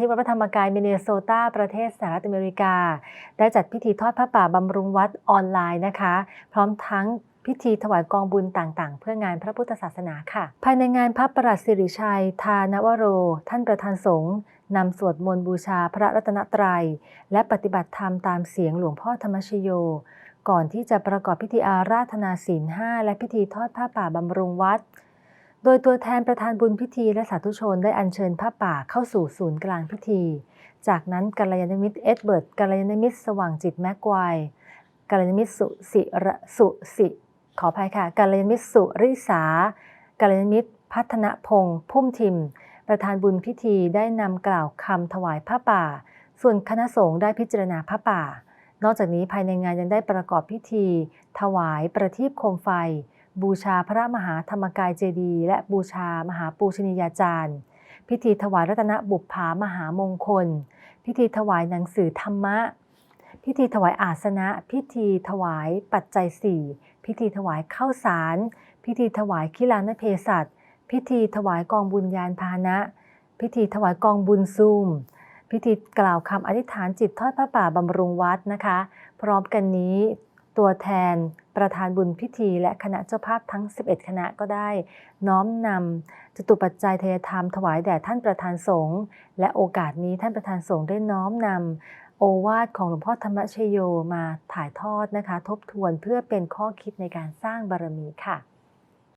ที่วัดพระธรรมกายมินเนโซตาประเทศสหรัฐอเมริกา ได้จัดพิธีทอดพระป่าบำรุงวัดออนไลน์นะคะ พร้อมทั้งพิธีถวายกองบุญต่างๆ เพื่องานพระพุทธศาสนาค่ะ ภายในงานพระประหลัดสิริชัย ทานวโร ท่านประธานสงฆ์นำสวดมนต์บูชาพระรัตนตรัย และปฏิบัติธรรมตามเสียงหลวงพ่อธรรมชโย ก่อนที่จะประกอบพิธีอาราธนาศีลห้าและพิธีทอดผ้าป่าบำรุงวัด โดยตัวแทนประธานบุญพิธีและสาธุชนได้อัญเชิญผ้าป่าเข้าสู่ศูนย์กลางพิธี จากนั้นกัลยาณมิตรเอ็ดเบิร์ตกัลยาณมิตรสว่างจิตแม็กไกวกัลยาณมิตรสุสิระสุสิขออภัยค่ะกัลยาณมิตรสุริสากัลยาณมิตรพัฒนพงษ์พุ่มทิม ประธานบุญพิธีได้นำกล่าวคำถวายผ้าป่า ส่วนคณะสงฆ์ได้พิจารณาผ้าป่า นอกจากนี้ภายในงานยังได้ประกอบพิธี ถวายประทีปโคมไฟ บูชาพระมหาธรรมกายเจดีย์และบูชามหาปูชนียาจารย์ พิธีถวายรัตนบุปผามหามงคล พิธีถวายหนังสือธรรมะ พิธีถวายอาสนะ พิธีถวายปัจจัยสี่พิธีถวายข้าวสาร พิธีถวายคิลานเพศัตพิธีถวายกองบุญญาณพาหนะ พิธีถวายกองบุญซูมพิธีกล่าวคำอธิษฐานจิตทอดพระป่าบำรุงวัดนะคะ พร้อมกันนี้ตัวแทน ประธานบุญพิธี และคณะเจ้าภาพทั้ง 11 คณะก็ได้ น้อมนำจตุปัจจัยทยธรรมถวายแด่ท่านประธานสงฆ์และโอกาสนี้ท่านประธานสงฆ์ได้น้อมนำโอวาทของหลวงพ่อธรรมชโยมาถ่ายทอดนะคะ ทบทวนเพื่อเป็นข้อคิดในการสร้างบารมีค่ะ